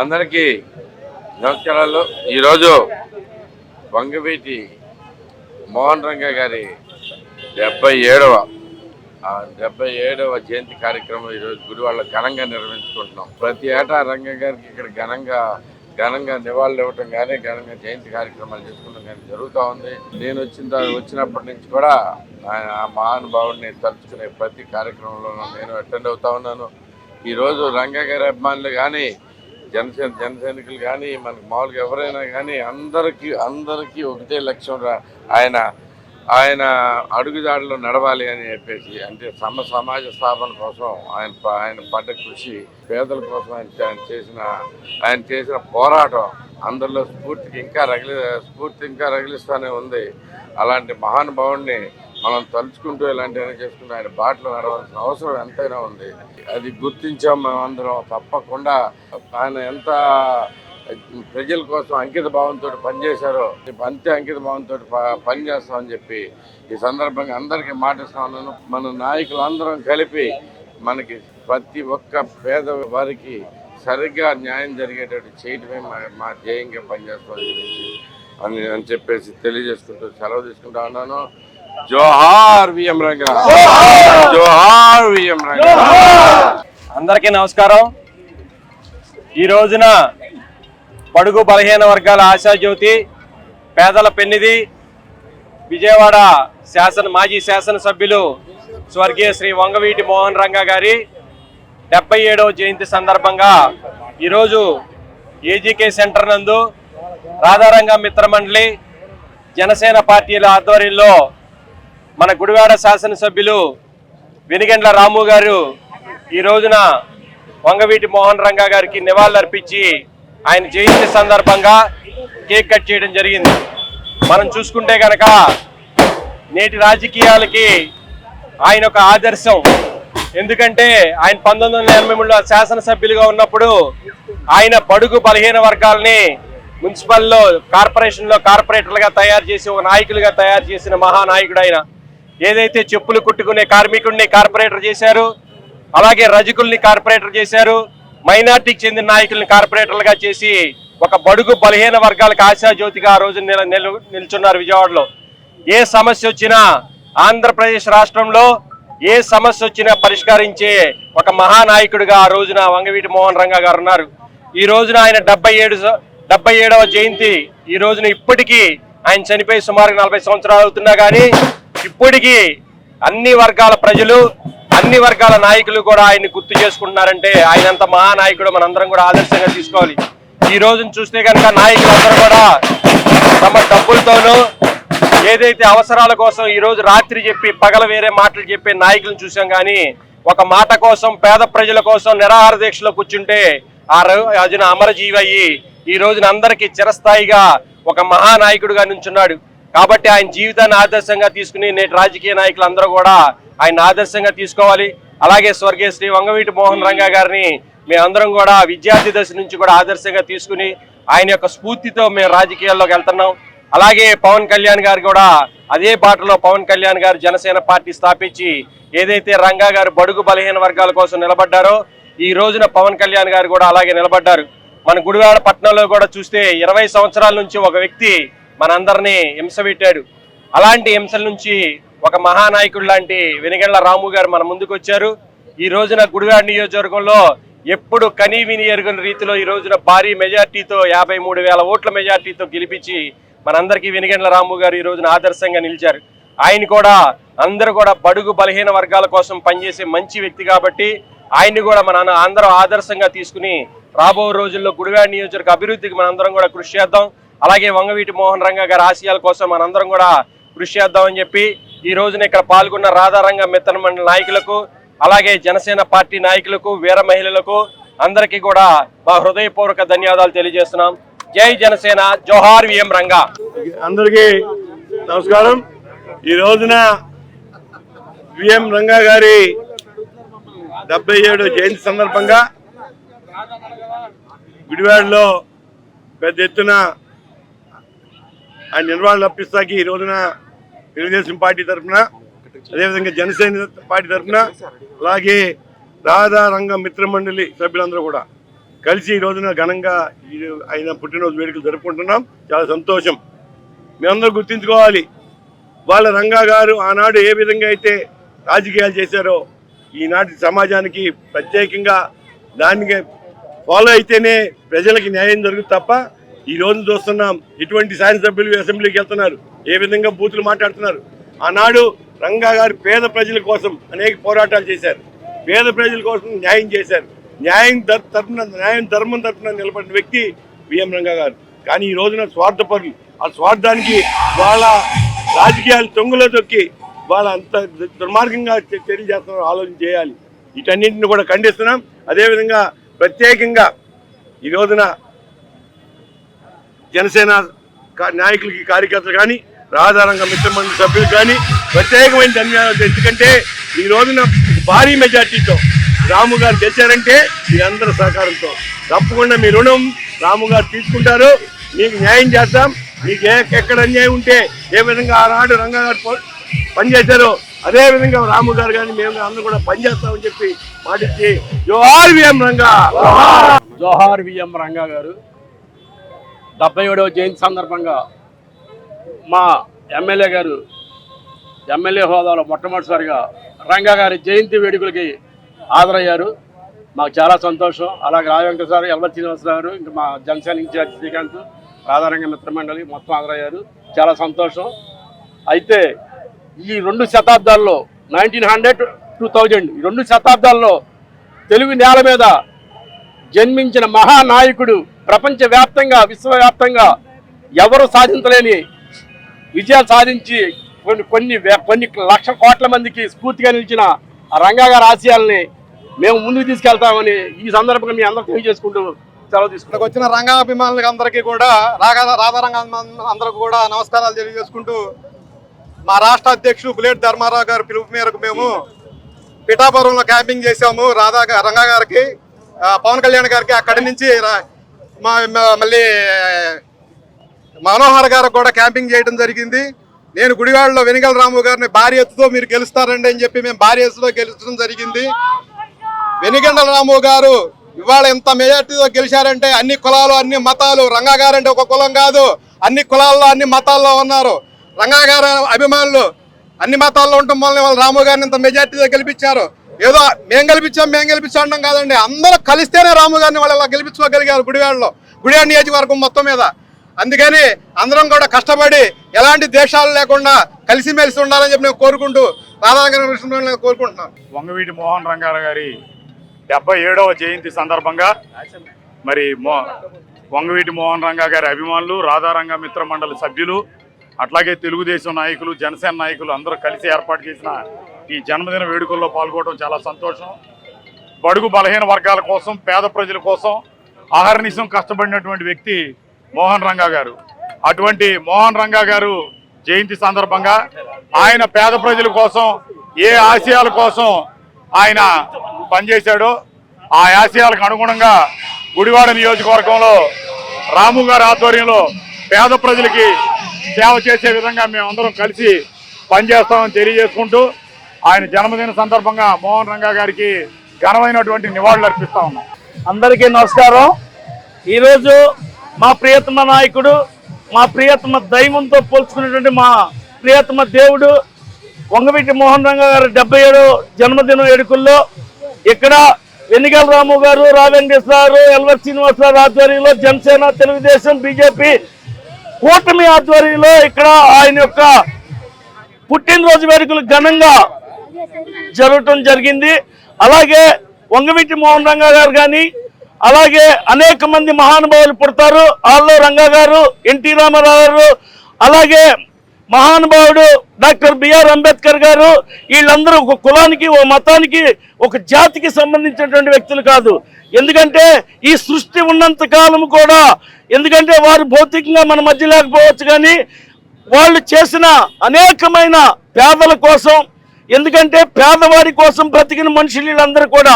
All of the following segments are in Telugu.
అందరికీ నమస్కారాలు. ఈరోజు వంగవీటి మోహన్ రంగ గారి డెబ్బై ఏడవ డెబ్బై ఏడవ జయంతి కార్యక్రమం ఈరోజు గుడివాళ్ళ ఘనంగా నిర్వహించుకుంటున్నాం. ప్రతి ఏటా రంగ గారికి ఇక్కడ ఘనంగా ఘనంగా నివాళులు ఇవ్వటం కానీ ఘనంగా జయంతి కార్యక్రమాలు చేసుకోవడం కానీ జరుగుతూ ఉంది. నేను వచ్చిన వచ్చినప్పటి నుంచి కూడా ఆయన ఆ మహానుభావుడిని తలుచుకునే ప్రతి కార్యక్రమంలోనూ నేను అటెండ్ అవుతా ఉన్నాను. ఈరోజు రంగ గారి అభిమానులు కానీ జనసేన జన సైనికులు కానీ మనకు మామూలుగా ఎవరైనా కానీ అందరికీ అందరికీ ఒకటే లక్ష్యం ఆయన ఆయన అడుగుదాడిలో నడవాలి అని చెప్పేసి అంటే సమ సమాజ స్థాపన కోసం ఆయన ఆయన పడ్డ కృషి పేదల కోసం ఆయన ఆయన చేసిన ఆయన చేసిన పోరాటం అందరిలో స్ఫూర్తికి ఇంకా రగిలి స్ఫూర్తి ఇంకా రగిలిస్తూనే ఉంది. అలాంటి మహానుభావుడిని మనం తలుచుకుంటూ ఇలాంటివన్నీ చేసుకుంటూ ఆయన బాటలో నడవాల్సిన అవసరం ఎంతైనా ఉంది. అది గుర్తించాం మేమందరం తప్పకుండా. ఆయన ఎంత ప్రజల కోసం అంకిత భావంతో పనిచేశారో అంతే అంకిత భావంతో పనిచేస్తామని చెప్పి ఈ సందర్భంగా అందరికీ మాటిస్తున్నాను. మన నాయకులందరం కలిపి మనకి ప్రతి ఒక్క పేద వారికి సరిగ్గా న్యాయం జరిగేటట్టు చేయటమే మా మా ధ్యేయంగా పనిచేస్తామని గురించి అని అని చెప్పేసి తెలియజేసుకుంటూ సెలవు తీసుకుంటా ఉన్నాను. జోహార్ విఎం రంగా జోహార్! విఎం రంగా అందరికీ నమస్కారం. ఈ రోజున బడుగు బలహీన వర్గాల ఆశాజ్యోతి పేదల పెన్నిది విజయవాడ శాసన మాజీ శాసనసభ్యులు స్వర్గీయ శ్రీ వంగవీటి మోహన్ రంగా గారి డెబ్బై ఏడవ జయంతి సందర్భంగా ఈరోజు ఏజీకే సెంటర్ నందు రాధారంగ మిత్రమండలి జనసేన పార్టీల ఆధ్వర్యంలో మన గుడివాడ శాసనసభ్యులు వెనిగండ్ల రాము గారు ఈ రోజున వంగవీటి మోహన్ రంగా గారికి నివాళులర్పించి ఆయన జయంతి సందర్భంగా కేక్ కట్ చేయడం జరిగింది. మనం చూసుకుంటే గనక నేటి రాజకీయాలకి ఆయన ఒక ఆదర్శం. ఎందుకంటే ఆయన పంతొమ్మిది వందల ఎనభై మూడులో శాసనసభ్యులుగా ఉన్నప్పుడు ఆయన బడుగు బలహీన వర్గాల్ని మున్సిపల్లో కార్పొరేషన్లో కార్పొరేటర్లుగా తయారు చేసి ఒక నాయకులుగా తయారు చేసిన మహానాయకుడు ఆయన. ఏదైతే చెప్పులు కుట్టుకునే కార్మికుడిని కార్పొరేటర్ చేశారు అలాగే రజకుల్ని కార్పొరేటర్ చేశారు మైనార్టీకి చెందిన నాయకుల్ని కార్పొరేటర్లుగా చేసి ఒక బడుగు బలహీన వర్గాలకు ఆశాజ్యోతిగా ఆ రోజు నిలు- నిల్చున్నారు విజయవాడలో. ఏ సమస్య వచ్చినా ఆంధ్రప్రదేశ్ రాష్ట్రంలో ఏ సమస్య వచ్చినా పరిష్కరించే ఒక మహానాయకుడిగా ఆ రోజున వంగవీటి మోహన్ రంగా గారు ఉన్నారు. ఈ రోజున ఆయన డెబ్బై ఏడు డెబ్బై ఏడవ జయంతి ఈ రోజున ఇప్పటికీ ఆయన చనిపోయి సుమారు నలభై సంవత్సరాలు అవుతున్నా కానీ ఇప్పటికీ అన్ని వర్గాల ప్రజలు అన్ని వర్గాల నాయకులు కూడా ఆయన్ని గుర్తు చేసుకుంటున్నారంటే ఆయన అంత మహానాయకుడు మనందరం కూడా ఆదర్శంగా తీసుకోవాలి. ఈ రోజును చూస్తే కనుక నాయకులందరూ కూడా తమ డబ్బులతోనూ ఏదైతే అవసరాల కోసం ఈ రోజు రాత్రి చెప్పి పగల వేరే మాటలు చెప్పే నాయకులను చూసాం కానీ ఒక మాట కోసం పేద ప్రజల కోసం నిరాహార దీక్షలో కూర్చుంటే ఆ రోజున అమరజీవి అయ్యి ఈ రోజున అందరికీ చిరస్థాయిగా ఒక మహానాయకుడిగా నుంచున్నాడు. కాబట్టి ఆయన జీవితాన్ని ఆదర్శంగా తీసుకుని నేటి రాజకీయ నాయకులందరూ కూడా ఆయన ఆదర్శంగా తీసుకోవాలి. అలాగే స్వర్గీయ శ్రీ వంగవీటి మోహన్ రంగా గారిని మేమందరం కూడా విద్యార్థి దశ నుంచి కూడా ఆదర్శంగా తీసుకుని ఆయన యొక్క స్ఫూర్తితో మేము రాజకీయాల్లోకి వెళ్తున్నాం. అలాగే పవన్ కళ్యాణ్ గారు కూడా అదే బాటలో పవన్ కళ్యాణ్ గారు జనసేన పార్టీ స్థాపించి ఏదైతే రంగా గారు బడుగు బలహీన వర్గాల కోసం నిలబడ్డారో ఈ రోజున పవన్ కళ్యాణ్ గారు కూడా అలాగే నిలబడ్డారు. మన గుడివాడ పట్టణంలో కూడా చూస్తే ఇరవై సంవత్సరాల నుంచి ఒక వ్యక్తి మనందరినీ హింస పెట్టాడు అలాంటి హింసల నుంచి ఒక మహానాయకుడు లాంటి వెనుగళ్ళ రాము గారు మన ముందుకు వచ్చారు. ఈ రోజున గుడివాడ నియోజకవర్గంలో ఎప్పుడు కనీ విని ఎరుగని రీతిలో ఈ రోజున భారీ మెజార్టీతో యాభై మూడు వేల ఓట్ల మెజార్టీతో గెలిపించి మనందరికీ వెనుగండ్ల రాము గారు ఈ రోజున ఆదర్శంగా నిలిచారు. ఆయన కూడా అందరూ కూడా బడుగు బలహీన వర్గాల కోసం పనిచేసే మంచి వ్యక్తి కాబట్టి ఆయన్ని కూడా మన అందరం ఆదర్శంగా తీసుకుని రాబో రోజుల్లో గుడివాడ నియోజకవర్గ అభివృద్ధికి మనందరం కూడా కృషి చేద్దాం. అలాగే వంగవీటి మోహన్ రంగ గారి ఆశయాల కోసం మనందరం కూడా కృషి చేద్దామని చెప్పి ఈ రోజున ఇక్కడ పాల్గొన్న రాధారంగ మిత్తన మండలి నాయకులకు అలాగే జనసేన పార్టీ నాయకులకు వీర మహిళలకు అందరికీ కూడా మా హృదయపూర్వక ధన్యవాదాలు తెలియజేస్తున్నాం. జై జనసేన జోహార్ విఎం రంగా. అందరికీ నమస్కారం. ఈ రోజున విఎం రంగా గారి డెబ్బై ఏడు జయంతి సందర్భంగా గుడివాడలో పెద్ద ఎత్తున ఆయన నిర్వహణ అర్పిస్తాకి ఈ రోజున తెలుగుదేశం పార్టీ తరఫున అదేవిధంగా జనసేన పార్టీ తరఫున అలాగే రాధారంగ మిత్రమండలి సభ్యులందరూ కూడా కలిసి ఈ రోజున ఘనంగా ఈ ఆయన పుట్టినరోజు వేడుకలు జరుపుకుంటున్నాం. చాలా సంతోషం. మేమందరూ గుర్తుంచుకోవాలి వాళ్ళ రంగా గారు ఆనాడు ఏ విధంగా అయితే రాజకీయాలు చేశారో ఈనాటి సమాజానికి ప్రత్యేకంగా దానికి ఫాలో అయితేనే ప్రజలకి న్యాయం జరుగుతుంది తప్ప ఈ రోజు చూస్తున్నాం ఇటువంటి శాసనసభ్యులు అసెంబ్లీకి వెళ్తున్నారు. ఏ విధంగా బూతులు మాట్లాడుతున్నారు? ఆనాడు రంగా గారు పేద ప్రజల కోసం అనేక పోరాటాలు చేశారు. పేద ప్రజల కోసం న్యాయం చేశారు. న్యాయం తర- తరపున న్యాయం ధర్మం తరపున నిలబడిన వ్యక్తి విఎం రంగా గారు. కానీ ఈ రోజున స్వార్థపరులు ఆ స్వార్థానికి వాళ్ళ రాజకీయాలు తొంగులో తొక్కి వాళ్ళ అంత దుర్మార్గంగా చ- చర్యలు చేస్తున్నారు ఆలోచన చేయాలి. వీటన్నింటిని కూడా ఖండిస్తున్నాం. అదేవిధంగా ప్రత్యేకంగా ఈ రోజున జనసేన నాయకులకి కార్యకర్తలు కానీ రాధారంగ మిత్రమండలి సభ్యులు కానీ ప్రత్యేకమైన ధన్యవాదాలు ఎందుకంటే ఈ రోజున భారీ మెజార్టీతో రాము గారు గెలిచారంటే మీ అందరి సహకారంతో. తప్పకుండా మీ రుణం రాము గారు తీసుకుంటారు. మీకు న్యాయం చేస్తాం. మీకు ఎక్కడ అన్యాయం ఉంటే ఏ విధంగా ఆనాడు రంగారు గారు పనిచేశారో అదే విధంగా రాము గారు కానీ మేము అందరూ కూడా పనిచేస్తామని చెప్పి మాటిచ్చి జోహార్ విఎం రంగా. జోహార్ విఎం రంగా గారు. డెబ్బై ఏడవ జయంతి సందర్భంగా మా ఎమ్మెల్యే గారు ఎమ్మెల్యే హోదాలో మొట్టమొదటిసారిగా రంగా గారి జయంతి వేడుకలకి హాజరయ్యారు. మాకు చాలా సంతోషం. అలాగే రాజవెంకట సార్ ఎల్వర్ శ్రీనివాస గారు ఇంకా మా జనసేన ఇన్ఛార్జ్ శ్రీకాంత్ రాధారంగ మిత్రమండలి మొత్తం హాజరయ్యారు. చాలా సంతోషం. అయితే ఈ రెండు శతాబ్దాల్లో నైన్టీన్ హండ్రెడ్ టూ థౌజండ్ ఈ రెండు శతాబ్దాల్లో తెలుగు నేల మీద జన్మించిన మహానాయకుడు ప్రపంచవ్యాప్తంగా విశ్వవ్యాప్తంగా ఎవరు సాధించలేని విజయాలు సాధించి కొన్ని కొన్ని కొన్ని లక్షల కోట్ల మందికి స్ఫూర్తిగా నిలిచిన రంగాగారి రంగా గారి ఆశయాల్ని మేము ముందుకు తీసుకెళ్తామని ఈ సందర్భంగా మీ అందరూ తెలియజేసుకుంటూ సెలవు తీసుకుంటాం వచ్చిన రంగాభిమానులకి అందరికీ కూడా రాగా రాధారంగ అందరికి కూడా నమస్కారాలు తెలియజేసుకుంటూ మా రాష్ట్ర అధ్యక్షుడు బులెట్ ధర్మారావు గారి పిలుపు మేరకు మేము పిఠాపురంలో క్యాంపింగ్ చేసాము రాధా రంగా గారికి పవన్ కళ్యాణ్ గారికి అక్కడి నుంచి మా మళ్ళీ మనోహర్ గారు కూడా క్యాంపింగ్ చేయడం జరిగింది. నేను గుడివాడలో వెనుగల రాము గారిని భారీ ఎత్తుతో మీరు గెలుస్తారండి అని చెప్పి మేము భారీ ఎత్తుతో గెలుచడం జరిగింది. వెనిగండల రాము గారు ఇవాళ ఎంత మెజార్టీతో గెలిచారంటే అన్ని కులాలు అన్ని మతాలు రంగా ఒక కులం కాదు. అన్ని కులాల్లో అన్ని మతాల్లో ఉన్నారు. రంగా గారు అభిమానులు. అన్ని మతాల్లో ఉండటం వల్ల వాళ్ళు రాము గారిని ఇంత మెజార్టీతో గెలిపించారు. ఏదో మేం గెలిపించాం మేం గెలిపించాం కాదండి. అందరూ కలిస్తేనే రాము గారిని వాళ్ళు అలా గెలిపించుకోగలిగారు గుడివాడలో గుడివాడ నియోజకవర్గం మొత్తం మీద. అందుకని అందరం కూడా కష్టపడి ఎలాంటి దేశాలు లేకుండా కలిసిమెలిసి ఉండాలని చెప్పి నేను కోరుకుంటూ రాధాకృష్ణ కోరుకుంటున్నాను. వంగవీటి మోహన్ రంగారావు గారి డెబ్బై ఏడవ జయంతి సందర్భంగా మరి మో వంగవీటి మోహన్ రంగా గారి అభిమానులు రాధారంగ మిత్ర మండలి సభ్యులు అట్లాగే తెలుగుదేశం నాయకులు జనసేన నాయకులు అందరూ కలిసి ఏర్పాటు చేసిన ఈ జన్మదిన వేడుకల్లో పాల్గొనడం చాలా సంతోషం. బడుగు బలహీన వర్గాల కోసం పేద ప్రజల కోసం ఆహర్నిశం కష్టపడినటువంటి వ్యక్తి మోహన్ రంగా గారు. అటువంటి మోహన్ రంగా గారు జయంతి సందర్భంగా ఆయన పేద ప్రజల కోసం ఏ ఆశయాల కోసం ఆయన పనిచేశాడో ఆ ఆశయాలకు అనుగుణంగా గుడివాడ నియోజకవర్గంలో రాము గారి ఆధ్వర్యంలో పేద ప్రజలకి సేవ చేసే విధంగా మేమందరం కలిసి పనిచేస్తామని తెలియజేసుకుంటూ ఆయన జన్మదిన సందర్భంగా మోహన్ రంగా గారికి ఘనమైనటువంటి నివాళులు అర్పిస్తా ఉన్నాం. అందరికీ నమస్కారం. ఈరోజు మా ప్రియతమ నాయకుడు మా ప్రియతమ దైవంతో పోల్చుకునేటువంటి మా ప్రియతమ దేవుడు వంగవీటి మోహన్ రంగ గారి డెబ్బై ఏడు జన్మదిన వేడుకల్లో ఇక్కడ వెన్నికల రాము గారు రావెంకటేశ్వరరావు ఎల్వర్ శ్రీనివాసరావు ఆధ్వర్యంలో జనసేన తెలుగుదేశం బీజేపీ కూటమి ఆధ్వర్యంలో ఇక్కడ ఆయన యొక్క పుట్టినరోజు వేడుకలు ఘనంగా జరగటం జరిగింది. అలాగే వంగవీటి మోహన్ రంగా గారు కానీ అలాగే అనేక మంది మహానుభావులు పుడతారు. ఆల్లో రంగా గారు ఎన్టీ రామారావు గారు అలాగే మహానుభావుడు డాక్టర్ బిఆర్ అంబేద్కర్ గారు వీళ్ళందరూ ఒక కులానికి ఓ మతానికి ఒక జాతికి సంబంధించినటువంటి వ్యక్తులు కాదు. ఎందుకంటే ఈ సృష్టి ఉన్నంత కాలం కూడా ఎందుకంటే వారు భౌతికంగా మన మధ్య లేకపోవచ్చు కానీ వాళ్ళు చేసిన అనేకమైన పేదల కోసం ఎందుకంటే పేదవాడి కోసం బ్రతికిన మనుషులు వీళ్ళందరూ కూడా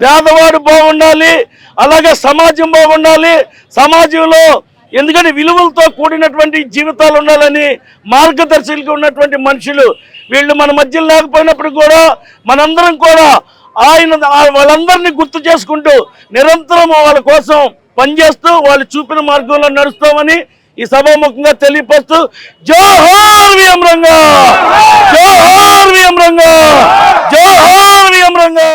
పేదవాడు బాగుండాలి అలాగే సమాజం బాగుండాలి సమాజంలో ఎందుకంటే విలువలతో కూడినటువంటి జీవితాలు ఉండాలని మార్గదర్శకులుగా ఉన్నటువంటి మనుషులు వీళ్ళు మన మధ్యలో లేకపోయినప్పుడు కూడా మనందరం కూడా ఆయన వాళ్ళందరినీ గుర్తు చేసుకుంటూ నిరంతరం వాళ్ళ కోసం పనిచేస్తూ వాళ్ళు చూపిన మార్గంలో నడుస్తామని ఈ సభాముఖంగా తెలియపరుస్తూ జోహార్ విఎం రంగా! జోహార్ విఎం రంగా! జోహార్ విఎం రంగా!